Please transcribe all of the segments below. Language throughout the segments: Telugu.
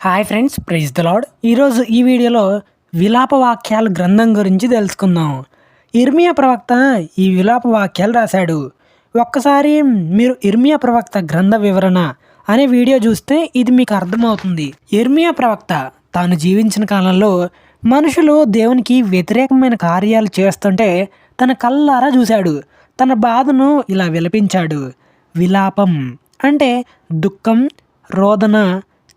Hi friends praise the Lord ఈరోజు ఈ వీడియోలో విలాప వాక్యాలు గ్రంథం గురించి తెలుసుకుందాం. ఇర్మియా ప్రవక్త ఈ విలాప వాక్యాలు రాశాడు. ఒక్కసారి మీరు ఇర్మియా ప్రవక్త గ్రంథ వివరణ అనే వీడియో చూస్తే ఇది మీకు అర్థమవుతుంది. ఇర్మియా ప్రవక్త తాను జీవించిన కాలంలో మనుషులు దేవునికి వ్యతిరేకమైన కార్యాలు చేస్తుంటే తన కళ్ళారా చూశాడు. తన బాధను ఇలా విలపించాడు. విలాపం అంటే దుఃఖం రోదన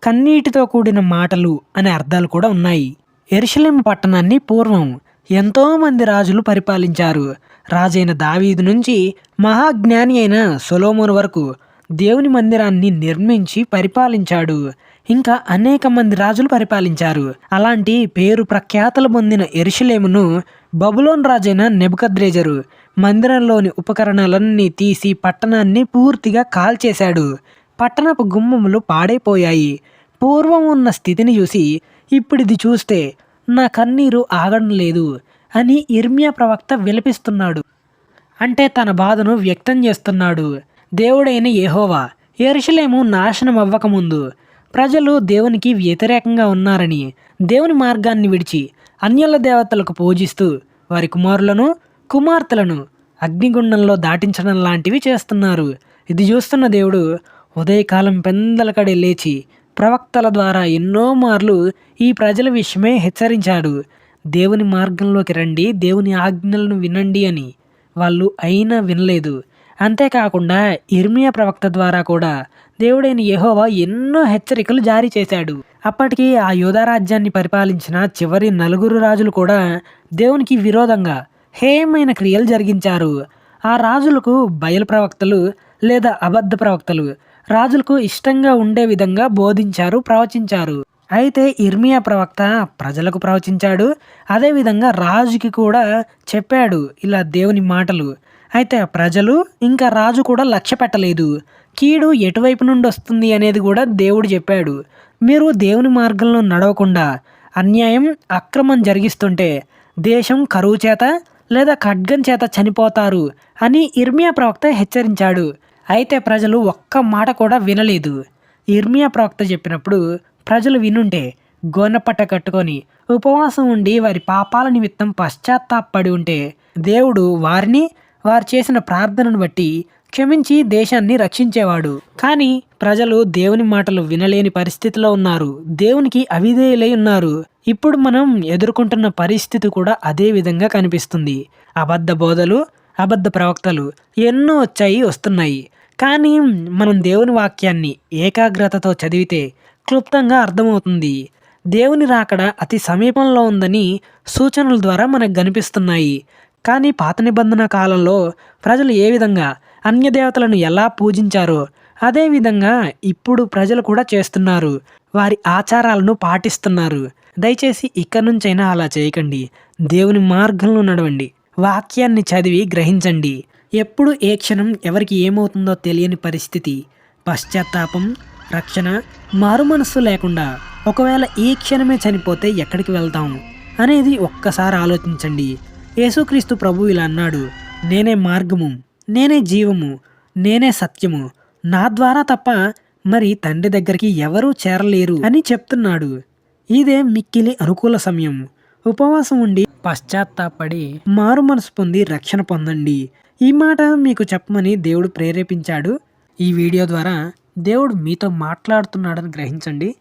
కన్నీటితో కూడిన మాటలు అనే అర్థాలు కూడా ఉన్నాయి. ఎరుషలేం పట్టణాన్ని పూర్వం ఎంతోమంది రాజులు పరిపాలించారు. రాజైన దావీదు నుంచి మహాజ్ఞాని అయిన సొలోమోన్ వరకు దేవుని మందిరాన్ని నిర్మించి పరిపాలించాడు. ఇంకా అనేక మంది రాజులు పరిపాలించారు. అలాంటి పేరు ప్రఖ్యాతలు పొందిన ఎరుషలేమును బబులోన్ రాజైన నెబుకద్రేజరు మందిరంలోని ఉపకరణాలన్నీ తీసి పట్టణాన్ని పూర్తిగా కాల్చేశాడు. పట్టణపు గుమ్మములు పాడైపోయాయి. పూర్వం ఉన్న స్థితిని చూసి ఇప్పుడు ఇది చూస్తే నా కన్నీరు ఆగడం లేదు అని ఇర్మియా ప్రవక్త విలపిస్తున్నాడు. అంటే తన బాధను వ్యక్తం చేస్తున్నాడు. దేవుడైన ఏహోవా ఎరుషలేము నాశనం అవ్వకముందు ప్రజలు దేవునికి వ్యతిరేకంగా ఉన్నారని దేవుని మార్గాన్ని విడిచి అన్యుల దేవతలకు పూజిస్తూ వారి కుమారులను కుమార్తెలను అగ్నిగుండంలో దాటించడం లాంటివి చేస్తున్నారు. ఇది చూస్తున్న దేవుడు ఉదయకాలం పెందలకడే లేచి ప్రవక్తల ద్వారా ఎన్నో మార్లు ఈ ప్రజల విషయమే హెచ్చరించాడు. దేవుని మార్గంలోకి రండి దేవుని ఆజ్ఞలను వినండి అని వాళ్ళు అయినా వినలేదు. అంతేకాకుండా ఇర్మియా ప్రవక్త ద్వారా కూడా దేవుడైన యహోవా ఎన్నో హెచ్చరికలు జారీ చేశాడు. అప్పటికి ఆ యోధారాజ్యాన్ని పరిపాలించిన చివరి నలుగురు రాజులు కూడా దేవునికి విరోధంగా హేయమైన క్రియలు జరిగించారు. ఆ రాజులకు బయలు ప్రవక్తలు లేదా అబద్ధ ప్రవక్తలు రాజులకు ఇష్టంగా ఉండే విధంగా బోధించారు ప్రవచించారు. అయితే ఇర్మియా ప్రవక్త ప్రజలకు ప్రవచించాడు. అదేవిధంగా రాజుకి కూడా చెప్పాడు ఇలా దేవుని మాటలు. అయితే ప్రజలు ఇంకా రాజు కూడా లక్ష్య పెట్టలేదు. కీడు ఎటువైపు నుండి వస్తుంది అనేది కూడా దేవుడు చెప్పాడు. మీరు దేవుని మార్గంలో నడవకుండా అన్యాయం అక్రమం జరిగిస్తుంటే దేశం కరువు చేత లేదా ఖడ్గం చేత చనిపోతారు అని ఇర్మియా ప్రవక్త హెచ్చరించాడు. అయితే ప్రజలు ఒక్క మాట కూడా వినలేదు. ఇర్మియా ప్రవక్త చెప్పినప్పుడు ప్రజలు వినుంటే గోనపట్ట కట్టుకొని ఉపవాసం ఉండి వారి పాపాల నిమిత్తం పశ్చాత్తాపడి ఉంటే దేవుడు వారిని వారు చేసిన ప్రార్థనను బట్టి క్షమించి దేశాన్ని రక్షించేవాడు. కానీ ప్రజలు దేవుని మాటలు వినలేని పరిస్థితిలో ఉన్నారు. దేవునికి అవిధేయులై ఉన్నారు. ఇప్పుడు మనం ఎదుర్కొంటున్న పరిస్థితి కూడా అదే విధంగా కనిపిస్తుంది. అబద్ధ బోధలు అబద్ధ ప్రవక్తలు ఎన్నో వచ్చాయి వస్తున్నాయి. కానీ మనం దేవుని వాక్యాన్ని ఏకాగ్రతతో చదివితే క్లుప్తంగా అర్థమవుతుంది. దేవుని రాకడ అతి సమీపంలో ఉందని సూచనల ద్వారా మనకు కనిపిస్తున్నాయి. కానీ పాత నిబంధన కాలంలో ప్రజలు ఏ విధంగా అన్యదేవతలను ఎలా పూజించారో అదేవిధంగా ఇప్పుడు ప్రజలు కూడా చేస్తున్నారు. వారి ఆచారాలను పాటిస్తున్నారు. దయచేసి ఇక్కడి నుంచైనా అలా చేయకండి. దేవుని మార్గంలో నడవండి. వాక్యాన్ని చదివి గ్రహించండి. ఎప్పుడు ఏ క్షణం ఎవరికి ఏమవుతుందో తెలియని పరిస్థితి పశ్చాత్తాపం రక్షణ మారు మనస్సు లేకుండా ఒకవేళ ఈ క్షణమే చనిపోతే ఎక్కడికి వెళ్తాం అనేది ఒక్కసారి ఆలోచించండి. యేసుక్రీస్తు ప్రభు ఇలా అన్నాడు నేనే మార్గము నేనే జీవము నేనే సత్యము. నా ద్వారా తప్ప మరి తండ్రి దగ్గరికి ఎవరూ చేరలేరు అని చెప్తున్నాడు. ఇదే మిక్కిలి అనుకూల సమయం. ఉపవాసం ఉండి పశ్చాత్తాపడి మారు మనసు పొంది రక్షణ పొందండి. ఈ మాట మీకు చెప్పమని దేవుడు ప్రేరేపించాడు. ఈ వీడియో ద్వారా దేవుడు మీతో మాట్లాడుతున్నాడని గ్రహించండి.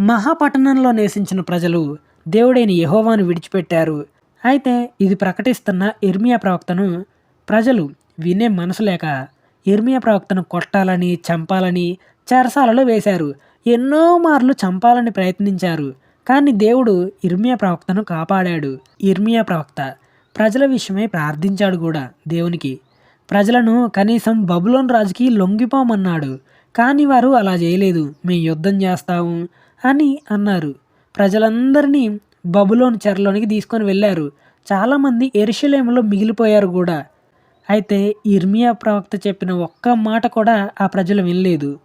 మహాపట్టణంలో నివసించిన ప్రజలు దేవుడైన యహోవాను విడిచిపెట్టారు. అయితే ఇది ప్రకటిస్తున్న ఇర్మియా ప్రవక్తను ప్రజలు వినే మనసు లేక ఇర్మియా ప్రవక్తను కొట్టాలని చంపాలని చెరసాలలో వేశారు. ఎన్నో మార్లు చంపాలని ప్రయత్నించారు. కానీ దేవుడు ఇర్మియా ప్రవక్తను కాపాడాడు. ఇర్మియా ప్రవక్త ప్రజల విషయమై ప్రార్థించాడు కూడా దేవునికి. ప్రజలను కనీసం బబులోన్ రాజుకి లొంగిపోమన్నాడు. కానీ వారు అలా చేయలేదు. మేము యుద్ధం చేస్తాము అని అన్నారు. ప్రజలందరినీ బబులోన్ చెరలోనికి తీసుకొని వెళ్ళారు. చాలామంది ఎరుషలేములో మిగిలిపోయారు కూడా. అయితే ఇర్మియా ప్రవక్త చెప్పిన ఒక్క మాట కూడా ఆ ప్రజలు వినలేదు.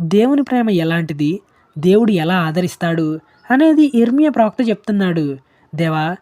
దేవుని ప్రేమ ఎలాంటిది? దేవుడు ఎలా ఆదరిస్తాడు? అనేది ఇర్మియా ప్రవక్త చెప్తున్నాడు. దేవా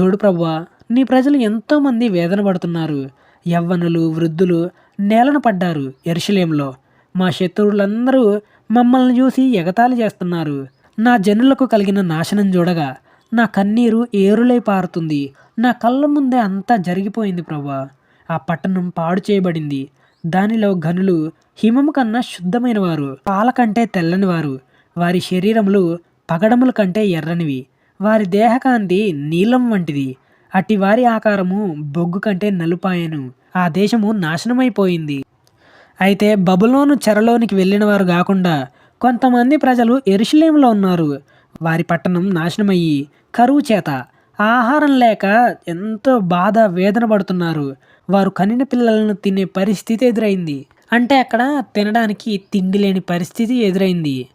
చూడు ప్రభువా నీ ప్రజలు ఎంతోమంది వేదన పడుతున్నారు. యవ్వనులు వృద్ధులు నేలన పడ్డారు ఎరుషలేంలో. మా శత్రువులందరూ మమ్మల్ని చూసి ఎగతాళి చేస్తున్నారు. నా జనులకు కలిగిన నాశనం చూడగా నా కన్నీరు ఏరులై పారుతుంది. నా కళ్ళ ముందే అంతా జరిగిపోయింది ప్రభా ఆ పట్టణం పాడు చేయబడింది. దానిలో గనులు హిమము కన్నా శుద్ధమైన వారు పాల కంటే తెల్లని వారు వారి శరీరములు పగడముల కంటే ఎర్రనివి. వారి దేహకాంతి నీలం వంటిది. అట్టి వారి ఆకారము బొగ్గు కంటే నలుపాయను. ఆ దేశము నాశనమైపోయింది. అయితే బబులోను చెరలోనికి వెళ్ళిన వారు కాకుండా కొంతమంది ప్రజలు ఎరుషలేంలో ఉన్నారు. వారి పట్టణం నాశనమయ్యి కరువు చేత ఆహారం లేక ఎంతో బాధ వేదన పడుతున్నారు. వారు కనిన పిల్లలను తినే పరిస్థితి ఎదురైంది. అంటే అక్కడ తినడానికి తిండి లేని పరిస్థితి ఎదురైంది.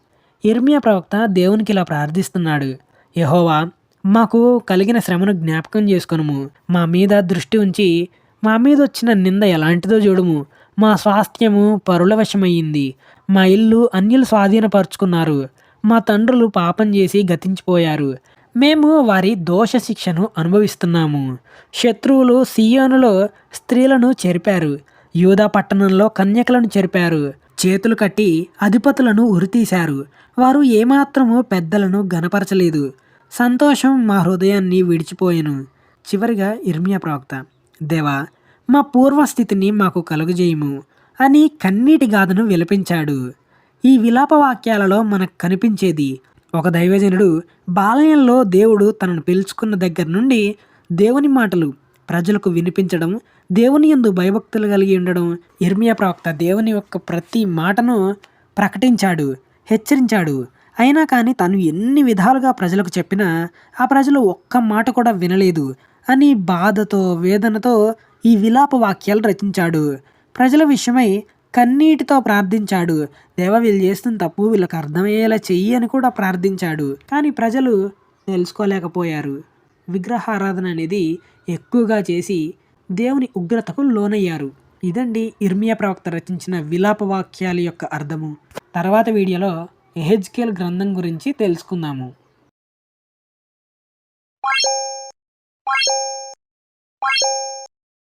ఇర్మియా ప్రవక్త దేవునికి ఇలా ప్రార్థిస్తున్నాడు. యహోవా మాకు కలిగిన శ్రమను జ్ఞాపకం చేసుకొనుము. మా మీద దృష్టి ఉంచి మా మీద వచ్చిన నింద ఎలాంటిదో చూడము. మా స్వాస్థ్యము పరుల వశమయ్యింది. మా ఇల్లు అన్యులు స్వాధీనపరుచుకున్నారు. మా తండ్రులు పాపం చేసి గతించిపోయారు. మేము వారి దోష శిక్షను అనుభవిస్తున్నాము. శత్రువులు సియోనులో స్త్రీలను చెరిపారు. యూదా పట్టణంలో కన్యకలను చెరిపారు. చేతులు కట్టి అధిపతులను ఉరితీశారు. వారు ఏమాత్రము పెద్దలను గనపరచలేదు. సంతోషం మా హృదయాన్ని విడిచిపోయెను. చివరిగా ఇర్మియా ప్రవక్త దేవా మా పూర్వస్థితిని మాకు కలుగజేయము అని కన్నీటి గాథను విలపించాడు. ఈ విలాప వాక్యాలలో మనకు కనిపించేది ఒక దైవజనుడు బాలయంలో దేవుడు తనను పిలుచుకున్న దగ్గర నుండి దేవుని మాటలు ప్రజలకు వినిపించడం దేవుని యందు భయభక్తులు కలిగి ఉండడం ఇర్మియా ప్రవక్త దేవుని యొక్క ప్రతి మాటను ప్రకటించాడు హెచ్చరించాడు. అయినా కానీ తను ఎన్ని విధాలుగా ప్రజలకు చెప్పినా ఆ ప్రజలు ఒక్క మాట కూడా వినలేదు అని బాధతో వేదనతో ఈ విలాప వాక్యాలు రచించాడు. ప్రజల విషయమై కన్నీటితో ప్రార్థించాడు. దేవ వీళ్ళు చేస్తున్న తప్పు వీళ్ళకి అర్థమయ్యేలా చెయ్యి అని కూడా ప్రార్థించాడు. కానీ ప్రజలు తెలుసుకోలేకపోయారు. విగ్రహారాధన అనేది ఎక్కువగా చేసి దేవుని ఉగ్రతకు లోనయ్యారు. ఇదండి ఇర్మియా ప్రవక్త రచించిన విలాప వాక్యాల యొక్క అర్థము. తర్వాత వీడియోలో ఎహెజ్కేల్ గ్రంథం గురించి తెలుసుకుందాము.